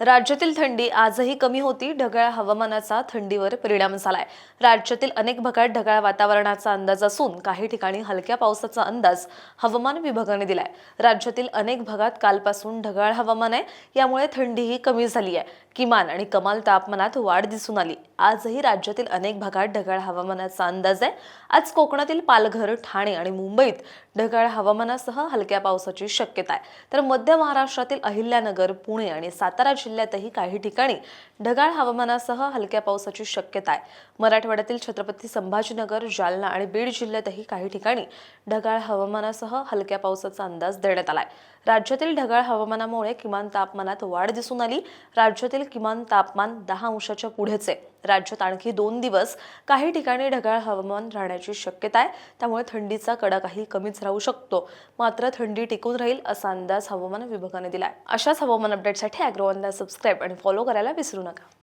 राज्यातील थंडी आजही कमी होती. ढगाळ हवामानाचा थंडीवर परिणाम झालाय. राज्यातील अनेक भागात ढगाळ वातावरणाचा अंदाज असून काही ठिकाणी हलक्या पावसाचा अंदाज हवामान विभागाने दिलाय. राज्यातील अनेक भागात कालपासून ढगाळ हवामान आहे. यामुळे थंडीही कमी झाली आहे किमान आणि कमाल तापमानात वाढ दिसून आली. आजही राज्यातील अनेक भागात ढगाळ हवामानाचा अंदाज आहे. आज कोकणातील पालघर ठाणे आणि मुंबईत ढगाळ हवामानासह हलक्या पावसाची शक्यता आहे. तर मध्य महाराष्ट्रातील अहिल्यानगर पुणे आणि सातारा जिल्ह्यातही काही ठिकाणी ढगाळ हवामानासह हलक्या पावसाची शक्यता आहे. मराठवाड्यातील छत्रपती संभाजीनगर जालना आणि बीड जिल्ह्यातही काही ठिकाणी ढगाळ हवामानासह हलक्या पावसाचा अंदाज देण्यात आलाय. राज्यातील ढगाळ हवामानामुळे किमान तापमानात वाढ दिसून आली. राज्यातील किमान तापमान दहा अंशाच्या पुढेच आहे. राज्यात आणखी दोन दिवस काही ठिकाणी ढगाळ हवामान राहण्याची शक्यता आहे. त्यामुळे थंडीचा कडाकाही कमीच राहू शकतो. मात्र थंडी टिकून राहील असा अंदाज हवामान विभागाने दिला आहे अशाच हवामान अपडेटसाठी अॅग्रो अंदाज सबस्क्राईब आणि फॉलो करायला विसरू नका.